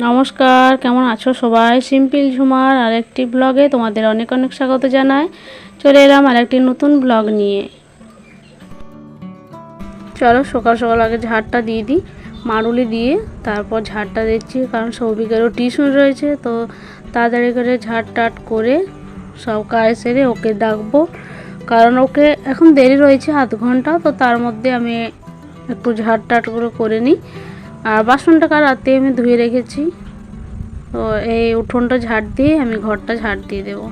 নমস্কার, কেমন আছো সবাই? সিম্পল ঝুমার আরেকটি ব্লগে তোমাদের অনেক অনেক স্বাগত জানাই। চলে এলাম আরেকটি নতুন ব্লগ নিয়ে। চলো সকাল সকাল আগে ঝাড়টা দিয়ে দিই, মারুলি দিয়ে, তারপর ঝাড়টা দিচ্ছি, কারণ সৌভিকেরও টিউশন রয়েছে, তো তাড়াতাড়ি করে ঝাড় টাট করে সব কাজ সেরে ওকে ডাকবো। কারণ ওকে এখন দেরি রয়েছে আধ ঘণ্টা, তো তার মধ্যে আমি একটু ঝাড় টাট করে করে নিই। আর বাসনটা রাতে আমি ধুয়ে রেখেছি। তো এই উঠোনটা ঝাড় দিয়ে আমি ঘরটা ঝাড় দিয়ে দেবো।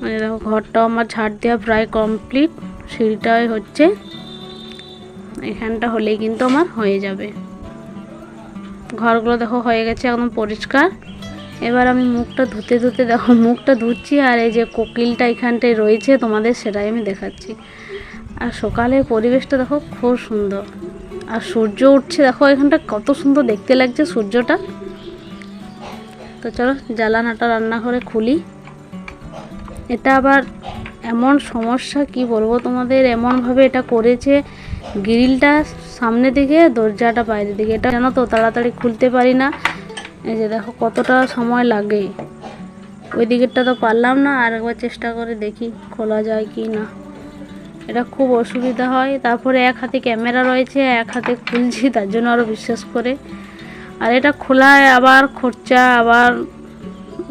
মানে দেখো ঘরটাও আমার ঝাড় দেওয়া প্রায় কমপ্লিট। সিঁড়িটাই হচ্ছে। এখানটা হলেই কিন্তু আমার হয়ে যাবে। ঘরগুলো দেখো হয়ে গেছে একদম পরিষ্কার। এবার আমি মুখটা ধুতে ধুতে দেখো, মুখটা ধুচ্ছি আর এই যে কোকিলটা এখানটায় রয়েছে, তোমাদের সেটাই আমি দেখাচ্ছি। আর সকালের পরিবেশটা দেখো খুব সুন্দর। আর সূর্য উঠছে, দেখো এখানটা কত সুন্দর দেখতে লাগছে সূর্যটা। তো চলো, জ্বালানাটা রান্নাঘরে খুলি। এটা আবার এমন সমস্যা, কি বলব তোমাদের? এমনভাবে এটা করেছে গ্রিলটা সামনে দিকে, দরজাটা বাইরের দিকে। এটা জানো তো, তাড়াতাড়ি খুলতে পারি না। এই যে দেখো, কতটা সময় লাগে। ওই দিকেরটা তো পারলাম না, আর একবার চেষ্টা করে দেখি, খোলা যায় কি না। এটা খুব অসুবিধা হয়। তারপরে এক হাতে ক্যামেরা রয়েছে, এক হাতে খুলছি, তার জন্য আরও বিশ্বাস করে। আর এটা খোলায় আবার খরচা, আবার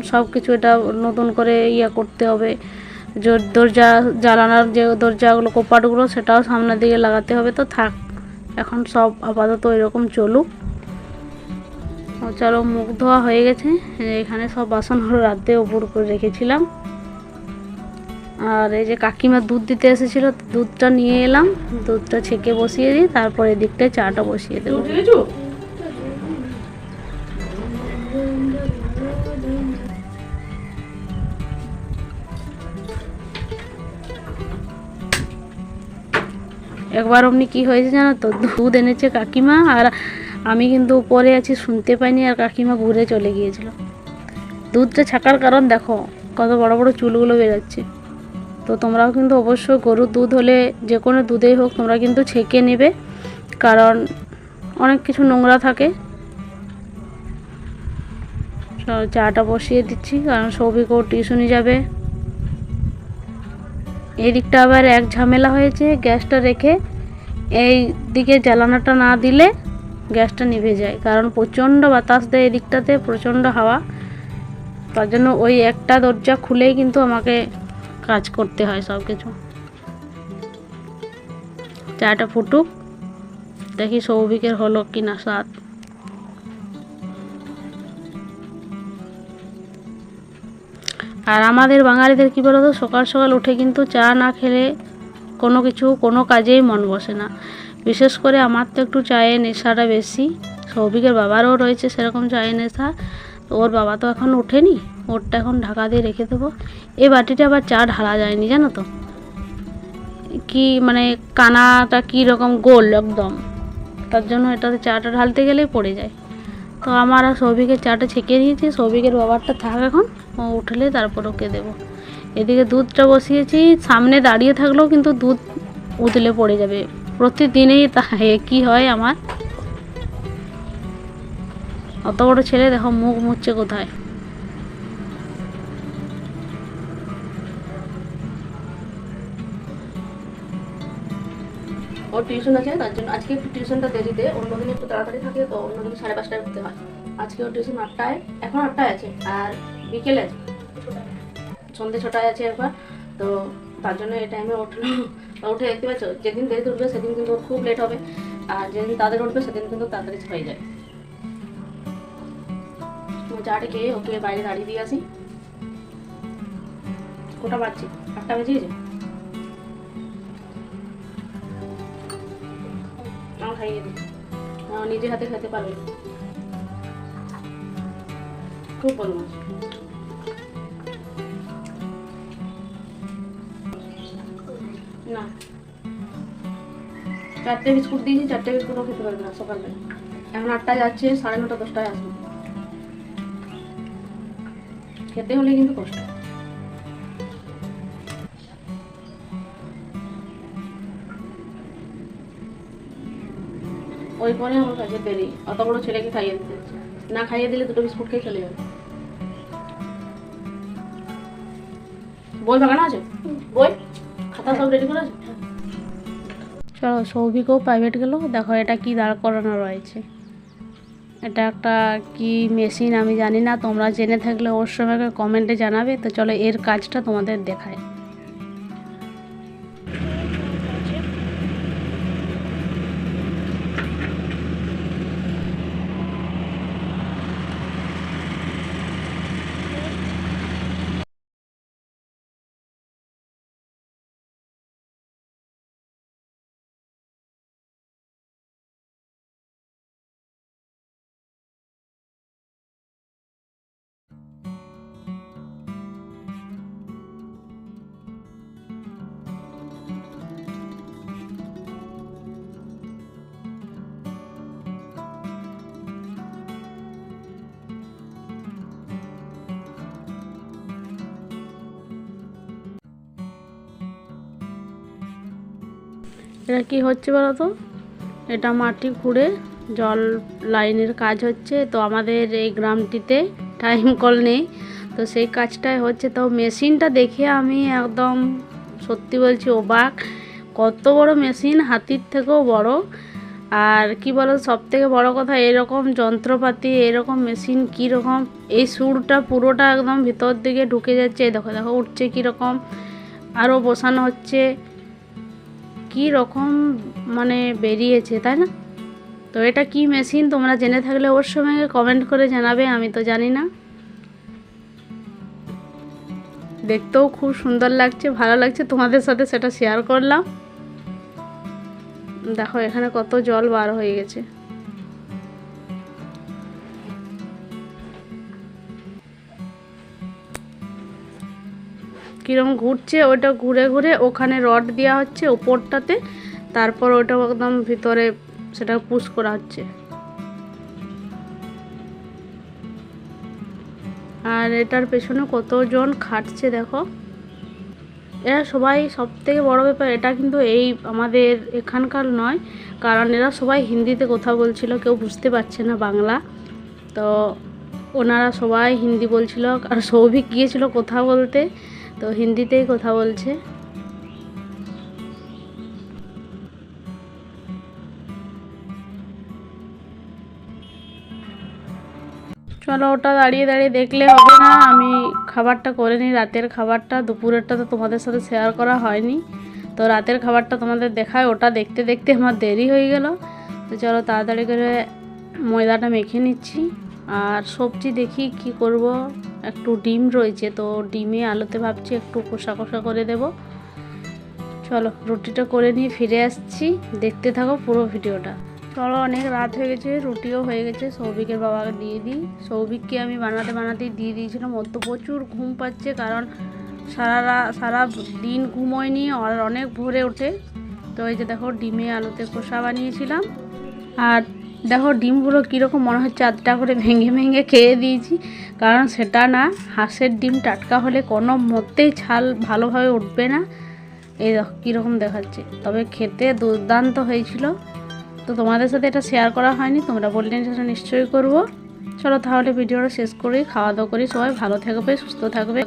সব কিছু এটা নতুন করে ইয়ে করতে হবে। দরজা জ্বালানোর যে দরজাগুলো, কোপাটগুলো, সেটাও সামনের দিকে লাগাতে হবে। তো থাক, এখন সব আপাতত এরকম চলুক। চলো মুখ ধোয়া হয়ে গেছে। এখানে সব বাসনগুলো রাতে উপর করে রেখেছিলাম। আর এই যে কাকিমা দুধ দিতে এসেছিল, দুধটা নিয়ে এলাম, দুধটা ছেঁকে বসিয়ে দিই, তারপর এদিকটায় চাটা বসিয়ে দেবো। একবার অমনি কি হয়েছে জানো তো? দুধ এনেছে কাকিমা, আর আমি কিন্তু উপরে আছি, শুনতে পাইনি, আর কাকিমা ঘুরে চলে গিয়েছিল। দুধটা ছাকার কারণ দেখো, কত বড় বড় চুলগুলো বেরোচ্ছে। তো তোমরাও কিন্তু অবশ্যই গরুর দুধ হলে যে কোনো দুধেই হোক তোমরা কিন্তু ছেঁকে নেবে। কারণ অনেক কিছু নোংরা থাকে। চাটা বসিয়ে দিচ্ছি, কারণ সৌভিকও টিউশনি যাবে। এদিকটা আবার এক ঝামেলা হয়েছে, গ্যাসটা রেখে এই দিকে জ্বালানাটা না দিলে গ্যাসটা নিভে যায়। কারণ প্রচণ্ড বাতাস দেয় এদিকটাতে, প্রচণ্ড হাওয়া। তার জন্য ওই একটা দরজা খুলেই কিন্তু আমাকে কাজ করতে হয় সব কিছু। চাটা ফুটুক, দেখি সৌভিকের হলো কি না স্বাদ। আর আমাদের বাঙালিদের কী বলতো, সকাল সকাল উঠে কিন্তু চা না খেলে কোনো কিছু, কোনো কাজেই মন বসে না। বিশেষ করে আমার তো একটু চায়ের নেশাটা বেশি। সৌভিকের বাবারও রয়েছে সেরকম চায়ের নেশা ওর বাবা তো এখন ওঠেনি। ওরটা এখন ঢাকা দিয়ে রেখে দেবো। এই বাটিটা আবার চা ঢালা যায়নি, জানো তো? কি মানে কানাটা কী রকম গোল একদম। তার জন্য এটাতে চাটা ঢালতে গেলেই পড়ে যায়। তো আমার আর সৌভিকের চাটা ছেঁকে দিয়েছি। সৌভিকের বাবারটা থাক এখন, ও উঠলে তারপর ওকে দেবো। এদিকে দুধটা বসিয়েছি, সামনে দাঁড়িয়ে থাকলেও কিন্তু দুধ উতলে পড়ে যাবে। প্রতিদিনেই তা কি হয় আমার? অত বড় ছেলে, দেখো মুখ মুচ্ছে কোথায়? ওর টিউশন আছে, তার জন্য আজকে একটু টিউশনটা দেরিতে অন্যদিন একটু তাড়াতাড়ি থাকে, তো অন্যদিন সাড়ে পাঁচটায় উঠতে হয়। আজকে ওর টিউশন আটটায়, এখন আটটায় আছে, আর বিকেলে আছে। সন্ধ্যে ছটায় আছে একবার, তো তার জন্য এই টাইমে উঠল উঠে, দেখতে পাচ্ছ? যেদিন দেরিতে উঠবে, সেদিন কিন্তু ওর খুব লেট হবে, আর যেদিন তাদের উঠবে, সেদিন কিন্তু তাড়াতাড়ি হয়ে যায়। চাটা খেয়ে ওকে বাইরে দাঁড়িয়ে দিয়ে আসি। কোটা পাচ্ছি আটটা বেজে গেছে? খাইয়ে হাতে খেতে পারবে। খুব না। চারটে বিস্কুট দিয়েছি, চারটে বিস্কুটও খেতে পারবে না সকালে। এখন আটটায় যাচ্ছে, সাড়ে নটা, দশটায় আসবে। খেতে হলে কিন্তু কষ্ট। ওই পরে আমার কাছে দেরি। অত বড় ছেলেকে খাইয়ে দিতে না খাইয়ে দিলে দুটো বিস্কুট খেয়ে চলে যাবে। বই ভাগানো আছে? বই? খাতা সব রেডি করে চলো, সৌভিকও প্রাইভেট গেল। দেখো এটা কি দাঁড় করানো রয়েছে। এটা একটা কি মেশিন আমি জানি না, তোমরা জেনে থাকলে ওর সময় কমেন্টে জানাবে। তো চলো, এর কাজটা তোমাদের দেখায়। এটা কি হচ্ছে বলো তো? এটা মাটি খুঁড়ে জল লাইনের কাজ হচ্ছে। তো আমাদের এই গ্রামটিতে টাইম কল নেই। তো সেই কাজটাই হচ্ছে। তো মেশিনটা দেখে আমি একদম সত্যি বলছি অবাক। কত বড় মেশিন, হাতির থেকেও বড়। আর কি বলো সব থেকে বড় কথা এরকম যন্ত্রপাতি, এরকম মেশিন কীরকম? এই সুরটা পুরোটা একদম ভিতর দিকে ঢুকে যাচ্ছে। দেখো দেখো, উঠছে কীরকম। আরও বসানো হচ্ছে। কি রকম মানে বেরিয়েছে, তাই না? তো এটা কি মেশিন তোমরা জেনে থাকলে ওর সঙ্গে কমেন্ট করে জানাবে, আমি তো জানি না। দেখতেও খুব সুন্দর লাগছে, ভালো লাগছে, তোমাদের সাথে সেটা শেয়ার করলাম। দেখো, এখানে কত জল বার হয়ে গেছে। কিরম ঘুরছে ওটা ঘুরে ঘুরে ওখানে রড দেওয়া হচ্ছে ওপরটাতে, তারপর ওটা একদম ভিতরে সেটা পুশ করা হচ্ছে। আর এটার পেছনে কতজন খাটছে দেখো। এরা সবাই সব থেকে বড় ব্যাপার, এটা কিন্তু এই আমাদের এখানকার নয়, কারণ এরা সবাই হিন্দিতে কথা বলছিল, কেউ বুঝতে পারছে না বাংলা। তো ওনারা সবাই হিন্দি বলছিল, আর সৌভিক গিয়েছিল কথা বলতে। তো হিন্দিতেই কথা বলছে। চলো ওটা দাঁড়িয়ে দাঁড়িয়ে দেখলে হবে না। আমি খাবারটা করে নিই, রাতের খাবারটা। দুপুরেরটা তো তোমাদের সাথে শেয়ার করা হয়নি। তো রাতের খাবারটা তোমাদের দেখায়, ওটা দেখতে দেখতে আমার দেরি হয়ে গেল। তো চলো তাড়াতাড়ি করে ময়দাটা মেখে নিচ্ছি। আর সবজি দেখি কি করব। একটু ডিম রয়েছে, তো ডিমে আলুতে ভাবছি একটু কষা কষা করে দেব। চলো, রুটিটা করে নিয়ে ফিরে আসছি। দেখতে থাকো পুরো ভিডিওটা। চলো, অনেক রাত হয়ে গেছে, রুটিও হয়ে গেছে, সৌভিকের বাবাকে দিয়ে দিই। সৌভিককে আমি বানাতে বানাতেই দিয়ে দিয়েছিলাম। ওর তো প্রচুর ঘুম পাচ্ছে, কারণ সারা সারা দিন ঘুমোয়নি, আর অনেক ভোরে ওঠে। তো এই যে দেখো, ডিমে আলুতে কষা বানিয়েছিলাম। আর দেখো ডিমগুলো কীরকম মনে হচ্ছে, আধটা করে ভেঙে ভেঙে খেয়ে দিয়েছি। কারণ সেটা না, হাঁসের ডিম টাটকা হলে কোনো মতেই ছাল ভালোভাবে উঠবে না। এই দেখো কীরকম দেখাচ্ছে। তবে খেতে দুর্দান্ত হয়েছিল। তো তোমাদের সাথে এটা শেয়ার করা হয়নি, তোমরা বললে সেটা নিশ্চয়ই করব। চলো তাহলে ভিডিওটা শেষ করি, খাওয়া দাওয়া করি, সবাই ভালো থাকবে, সুস্থ থাকবে।